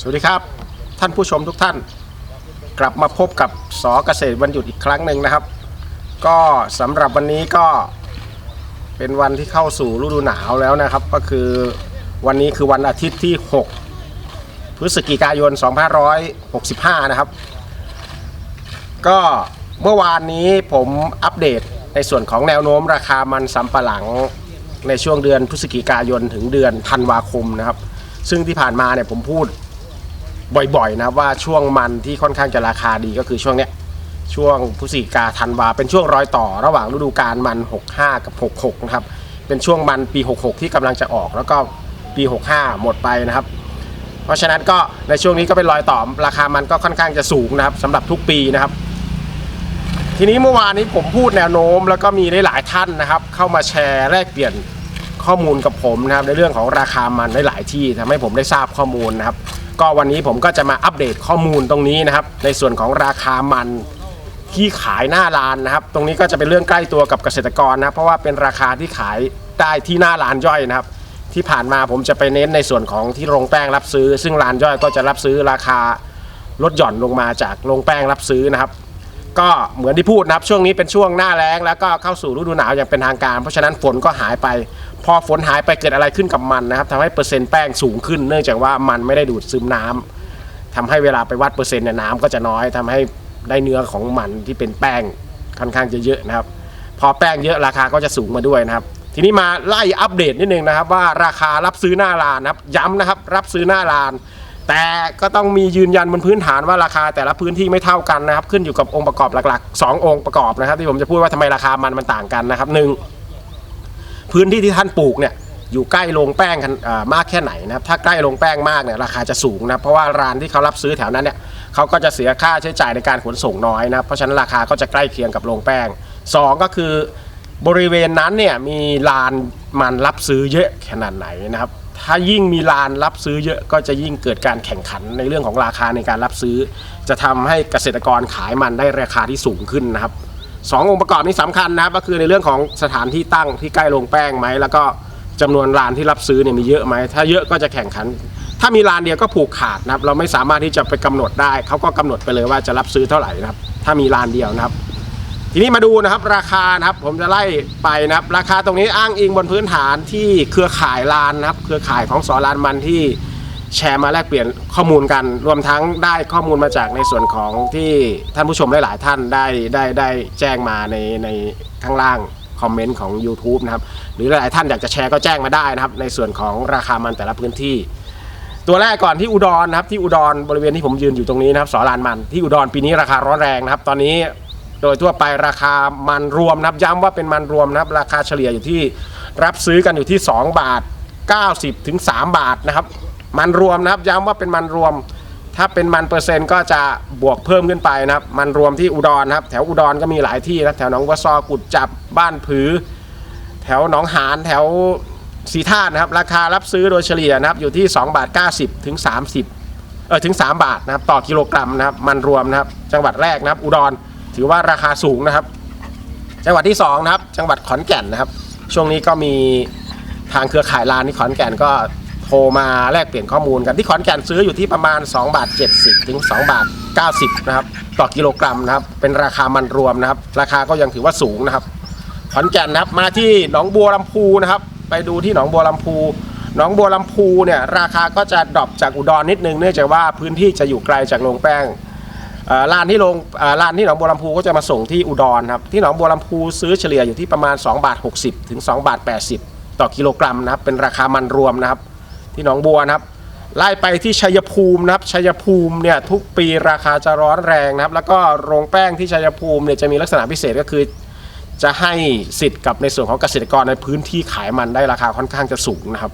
สวัสดีครับ ท่านผู้ชมทุกท่าน กลับมาพบกับสอเกษตรวันหยุดอีกครั้งหนึ่งนะครับ ก็สำหรับวันนี้ก็เป็นวันที่เข้าสู่ฤดูหนาวแล้วนะครับ ก็คือวันนี้คือวันอาทิตย์ที่ 6 พฤศจิกายน 2565 นะครับ ก็เมื่อวานนี้ผมอัปเดตในส่วนของแนวโน้มราคามันสำปะหลังในช่วงเดือนพฤศจิกายนถึงเดือนธันวาคมนะครับ ซึ่งที่ผ่านมาเนี่ยผมพูด บ่อยๆนะครับว่าช่วงมันที่ค่อนข้างจะราคาดีก็คือช่วงเนี้ยช่วงพฤศจิกาธันวาเป็นช่วงรอยต่อระหว่างฤดูกาลมัน 65 กับ 66 นะครับ เป็นช่วงมันปี 66 ที่กำลังจะออกแล้วก็ปี 65 หมดไปนะครับ เพราะฉะนั้นก็ในช่วงนี้ก็เป็นรอยต่อราคามันก็ค่อนข้างจะสูงนะครับสำหรับทุกปีนะครับ ทีนี้เมื่อวานนี้ผมพูดแนวโน้ม แล้วก็มีหลายๆท่านนะครับ เข้ามาแชร์แลกเปลี่ยนข้อมูลกับผมนะครับในเรื่องของราคามันหลายๆที่ทำให้ผมได้ทราบข้อมูลนะครับ ก็วันนี้ผมก็จะมาอัปเดตข้อมูลตรงนี้นะครับ ในส่วนของราคามันที่ขายหน้าร้านนะครับ ตรงนี้ก็จะเป็นเรื่องใกล้ตัวกับเกษตรกรนะเพราะว่าเป็นราคาที่ขายได้ที่หน้าร้านย่อยนะครับ ที่ผ่านมาผมจะไปเน้นในส่วนของที่โรงแป้งรับซื้อ ซึ่งร้านย่อยก็จะรับซื้อราคาลดหย่อนลงมาจากโรงแป้งรับซื้อนะครับ ก็เหมือนที่พูดนะครับช่วงนี้เป็นช่วงหน้าแล้งแล้วก็เข้าสู่ฤดูหนาวอย่างเป็นทางการ เพราะฉะนั้นฝนก็หายไป พอฝนหายไปเกิดอะไรขึ้นกับมันนะครับทำให้เปอร์เซ็นต์แป้งสูงขึ้น เนื่องจากว่ามันไม่ได้ดูดซึมน้ำทำให้เวลาไปวัดเปอร์เซ็นต์เนี่ยน้ำก็จะน้อยทำให้ได้เนื้อของมันที่เป็นแป้งค่อนข้างจะเยอะนะครับ พอแป้งเยอะราคาก็จะสูงมาด้วยนะครับทีนี้มาไล่อัปเดตนิดนึงนะครับ ว่าราคารับซื้อหน้าร้านนะครับ ย้ำนะครับ รับซื้อหน้าร้าน แต่ก็ต้องมียืนยันบนพื้นฐานว่าราคาแต่ละพื้นที่ไม่เท่ากันนะครับ ขึ้นอยู่กับองค์ประกอบหลักๆ 2 องค์ประกอบนะครับ ที่ผมจะพูดว่าทำไมราคามันมันต่างกันนะครับหนึ่ง พื้นที่ที่ท่านปลูกเนี่ยอยู่ใกล้โรงแป้งกันมากแค่ไหนนะครับถ้าใกล้โรงแป้งมากเนี่ยราคาจะสูงนะเพราะว่าร้านที่เขารับซื้อแถวนั้นเนี่ยเขาก็จะเสียค่าใช้จ่ายในการขนส่งน้อยนะเพราะฉะนั้นราคาก็จะใกล้เคียงกับโรงแป้งสองก็คือบริเวณนั้นเนี่ยมีลานมันรับซื้อเยอะขนาดไหนนะครับถ้ายิ่งมีลานรับซื้อเยอะก็จะยิ่งเกิดการแข่งขันในเรื่องของราคาในการรับซื้อ จะทำให้เกษตรกรขายมันได้ราคาที่สูงขึ้นนะครับ สององค์ประกอบนี้สำคัญนะครับ ก็คือในเรื่องของสถานที่ตั้งที่ใกล้โรงแป้งไหม แล้วก็จำนวนลานที่รับซื้อเนี่ยมีเยอะไหม ถ้าเยอะก็จะแข่งขัน ถ้ามีลานเดียวก็ผูกขาดนะครับ เราไม่สามารถที่จะไปกำหนดได้ เขาก็กำหนดไปเลยว่าจะรับซื้อเท่าไหร่นะครับ ถ้ามีลานเดียวนะครับ ทีนี้มาดูนะครับราคานะครับ ผมจะไล่ไปนะครับ ราคาตรงนี้อ้างอิงบนพื้นฐานที่เครือข่ายลานนะครับ เครือข่ายของสอลานมันที่ แชร์มาแลกเปลี่ยนข้อมูลกัน รวมทั้งได้ข้อมูลมาจากในส่วนของที่ท่านผู้ชมหลาย ๆ ท่านได้ได้ได้แจ้งมาในในข้างล่างคอมเมนต์ของ YouTube นะครับหรือหลายๆท่านอยากจะแชร์ก็แจ้งมาได้นะครับ ในส่วนของราคามันแต่ละพื้นที่ ตัวแรกก่อนที่อุดรนะครับที่อุดรบริเวณที่ผมยืนอยู่ตรงนี้นะครับสอลานมันที่อุดรปีนี้ราคาร้อนแรงนะครับ ตอนนี้โดยทั่วไปราคามันรวมนะครับย้ำว่าเป็นมันรวมนะครับ ราคาเฉลี่ยอยู่ที่รับซื้อกันอยู่ที่ 2 บาท 90ถึง3บาทนะครับ มันรวมนะครับย้ำว่าเป็นมันรวม ถ้าเป็นมันเปอร์เซ็นต์ก็จะบวกเพิ่มขึ้นไปนะครับ มันรวมที่อุดรครับแถวอุดรก็มีหลายที่นะแถวหนองวัวซอกุดจับบ้านผือ แถวหนองหานแถวสีท่าตุนะครับ ราคารับซื้อโดยเฉลี่ยนะครับอยู่ที่2บาท90ถึง30เออถึง 3 บาทนะครับต่อกิโลกรัมนะครับมันรวมนะครับ จังหวัดแรกนะครับ อุดรถือว่าราคาสูงนะครับ จังหวัดที่2นะครับจังหวัดขอนแก่นนะครับ ช่วงนี้ก็มีทางเครือข่ายลานที่ขอนแก่นก็ โทรมาแลกเปลี่ยนข้อมูลกันที่ขอนแก่นซื้ออยู่ที่ประมาณ2บาท70 ถึง2บาท90นะครับต่อกิโลกรัมนะครับเป็นราคามันรวมนะครับ ราคาก็ยังถือว่าสูงนะครับ ขอนแก่นนะครับมาที่หนองบัวลำพูนะครับ ไปดูที่หนองบัวลำพูหนองบัวลำพูเนี่ยราคาก็จะดรอปจากอุดรนิดนึงเนื่องจากว่าพื้นที่จะอยู่ไกลจากโรงแป้งร้านที่โรงร้านที่หนองบัวลำพูก็จะมาส่งที่อุดรครับที่หนองบัวลำพูซื้อเฉลี่ยอยู่ที่ประมาณ2บาท60 ถึง2บาท80 ต่อกิโลกรัมนะครับเป็นราคามันรวมนะครับ ที่หนองบัวนะครับไล่ไปที่ชัยภูมินะครับชัยภูมิเนี่ยทุกปีราคาจะร้อนแรงนะครับ แล้วก็โรงแป้งที่ชัยภูมิเนี่ยจะมีลักษณะพิเศษก็คือ จะให้สิทธิ์กับในส่วนของเกษตรกรในพื้นที่ขายมันได้ราคาค่อนข้างจะสูงนะครับ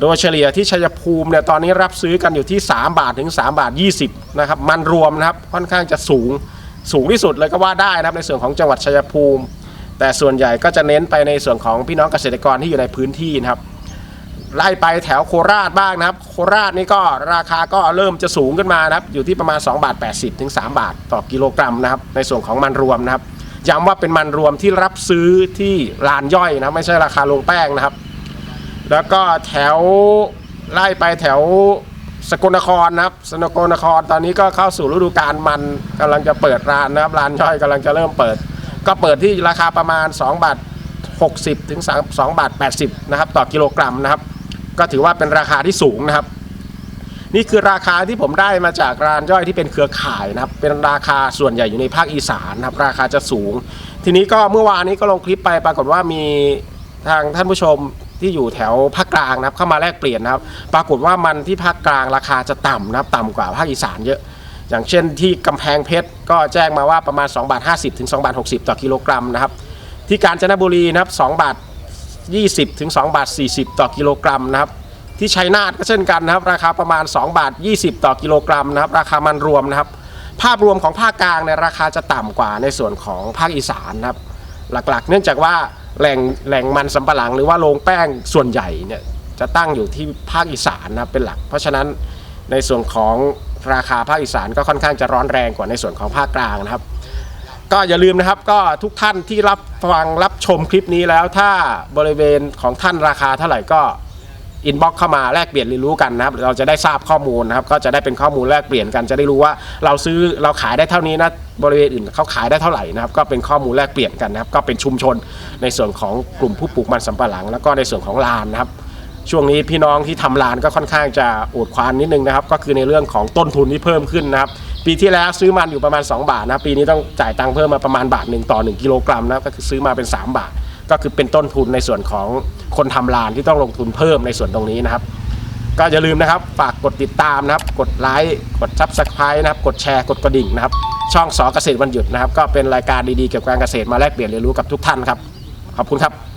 โดยเฉลี่ยที่ชัยภูมิเนี่ยตอนนี้รับซื้อกันอยู่ที่ 3 บาทถึง 3 บาท 20นะครับมันรวมนะครับค่อนข้างจะสูงสูงที่สุดเลยก็ว่าได้นะครับในส่วนของจังหวัดชัยภูมิ แต่ส่วนใหญ่ก็จะเน้นไปในส่วนของพี่น้องเกษตรกรที่อยู่ในพื้นที่นะครับ ไล่ไปแถวโคราชบ้างนะครับ โคราชนี่ก็ราคาก็เริ่มจะสูงขึ้นมานะครับ อยู่ที่ประมาณ2บาท80ถึง3บาทต่อกิโลกรัมนะครับ ในส่วนของมันรวมนะครับย้ำว่าเป็นมันรวมที่รับซื้อที่ลานย่อยนะไม่ใช่ราคาลงแป้งนะครับ แล้วก็แถวไล่ไปแถวสกลนครนะครับ สกลนครตอนนี้ก็เข้าสู่ฤดูกาลมันกำลังจะเปิดร้านนะครับร้านย่อยกำลังจะเริ่มเปิด ก็เปิดที่ราคาประมาณ2บาท 60 ถึง 2 บาท 80 นะครับ ต่อกิโลกรัมนะครับ ก็ถือว่าเป็นราคาที่สูงนะครับ นี่คือราคาที่ผมได้มาจากร้านย่อยที่เป็นเครือข่ายนะครับ เป็นราคาส่วนใหญ่อยู่ในภาคอีสานนะครับ ราคาจะสูง ทีนี้ก็เมื่อวานนี้ก็ลงคลิปไปปรากฏว่ามีทางท่านผู้ชมที่อยู่แถวภาคกลางนะครับ เข้ามาแลกเปลี่ยนนะครับ ปรากฏว่ามันที่ภาคกลางราคาจะต่ำนะครับ ต่ำกว่าภาคอีสานเยอะอย่างเช่นที่กำแพงเพชรก็แจ้งมาว่าประมาณ2บาท50ถึง2บาท60 ต่อกิโลกรัมนะครับ ที่กาญจนบุรีนะครับ2บาท 20 ถึง 2 บาท 40 ต่อกิโลกรัมนะครับ ที่ชัยนาทก็เช่นกันนะครับ ราคาประมาณ 2 บาท 20 ต่อกิโลกรัมนะครับ ราคามันรวมนะครับ ภาพรวมของภาคกลางในราคาจะต่ำกว่าในส่วนของภาคอีสานนะครับ หลักๆ เนื่องจากว่าแหล่งแหล่งมันสำปะหลังหรือว่าโรงแป้งส่วนใหญ่เนี่ยจะตั้งอยู่ที่ภาคอีสานนะครับเป็นหลัก เพราะฉะนั้นในส่วนของราคาภาคอีสานก็ค่อนข้างจะร้อนแรงกว่าในส่วนของภาคกลางนะครับ ก็อย่าลืมนะครับก็ทุกท่านที่รับฟังรับชมคลิปนี้แล้วถ้าบริเวณของท่านราคาเท่าไหร่ก็อินบ็อกเข้ามาแลกเปลี่ยนเรียนรู้กันนะครับ เราจะได้ทราบข้อมูลนะครับ ก็จะได้เป็นข้อมูลแลกเปลี่ยนกันจะได้รู้ว่าเราซื้อเราขายได้เท่านี้นะบริเวณอื่นเขาขายได้เท่าไหร่นะครับก็เป็นข้อมูลแลกเปลี่ยนกันนะครับ ก็เป็นชุมชนในส่วนของกลุ่มผู้ปลูกมันสำปะหลัง แล้วก็ในส่วนของลานนะครับ ช่วงนี้พี่น้องที่ทำลานก็ค่อนข้างจะอดควานนิดนึงนะครับ ก็คือในเรื่องของต้นทุนที่เพิ่มขึ้นนะครับ ปีที่แล้วซื้อมันอยู่ประมาณ 2 บาทนะปีนี้ต้องจ่ายตังค์เพิ่มมาประมาณบาทหนึ่งต่อ 1 กิโลกรัมนะก็คือซื้อมาเป็น 3 บาท ก็คือเป็นต้นทุนในส่วนของคนทำลานที่ต้องลงทุนเพิ่มในส่วนตรงนี้นะครับ ก็อย่าลืมนะครับฝากกดติดตามนะครับ กดไลค์กดซับสไครต์นะครับ กดแชร์กดกระดิ่งนะครับ ช่องสอเกษตรวันหยุดนะครับ ก็เป็นรายการดีๆเกี่ยวกับการเกษตรมาแลกเปลี่ยนเรียนรู้กับทุกท่านครับขอบคุณครับ